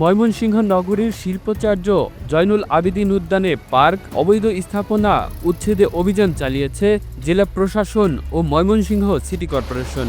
ময়মনসিংহ নগরীর শিল্পাচার্য জয়নুল আবেদিন উদ্যানে পার্ক, অবৈধ স্থাপনা, উচ্ছেদে অভিযান চালিয়েছে জেলা প্রশাসন ও ময়মনসিংহ সিটি কর্পোরেশন।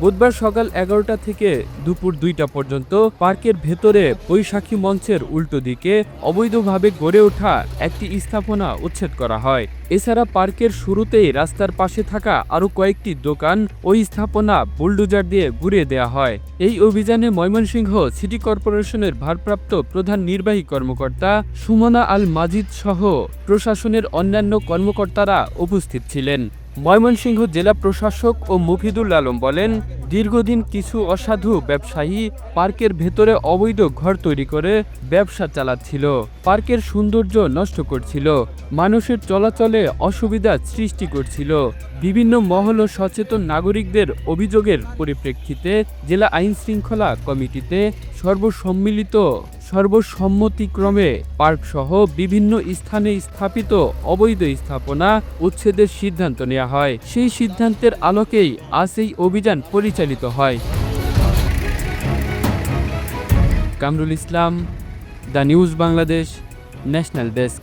বুধবার সকাল এগারোটা থেকে দুপুর দুইটা পর্যন্ত পার্কের ভেতরে বৈশাখী মঞ্চের উল্টো দিকে অবৈধভাবে গড়ে ওঠা একটি স্থাপনা উচ্ছেদ করা হয়। এছাড়া পার্কের শুরুতেই রাস্তার পাশে থাকা আরও কয়েকটি দোকান ওই স্থাপনা বুলডোজার দিয়ে ঘুরিয়ে দেওয়া হয়। এই অভিযানে ময়মনসিংহ সিটি কর্পোরেশনের ভারপ্রাপ্ত প্রধান নির্বাহী কর্মকর্তা সুমনা আল মাজিদ সহ প্রশাসনের অন্যান্য কর্মকর্তারা উপস্থিত ছিলেন। ময়মনসিংহ জেলা প্রশাসক ও মুফিদুল আলম বলেন দীর্ঘদিন কিছু অসাধু ব্যবসায়ী পার্কের ভেতরে অবৈধ ঘর তৈরি করে ব্যবসা চালাচ্ছিল। পার্কের সৌন্দর্য নষ্ট করছিল। মানুষের চলাচলে অসুবিধা সৃষ্টি করছিল। বিভিন্ন মহল ও সচেতন নাগরিকদের অভিযোগের পরিপ্রেক্ষিতে জেলা আইন শৃঙ্খলা কমিটিতে সর্বসম্মিলিত সর্বসম্মতিক্রমে পার্কসহ বিভিন্ন স্থানে স্থাপিত অবৈধ স্থাপনা উচ্ছেদের সিদ্ধান্ত নেওয়া হয়। সেই সিদ্ধান্তের আলোকেই আজ এই অভিযান পরিচালিত হয়। Kamrul Islam, the news Bangladesh, national desk.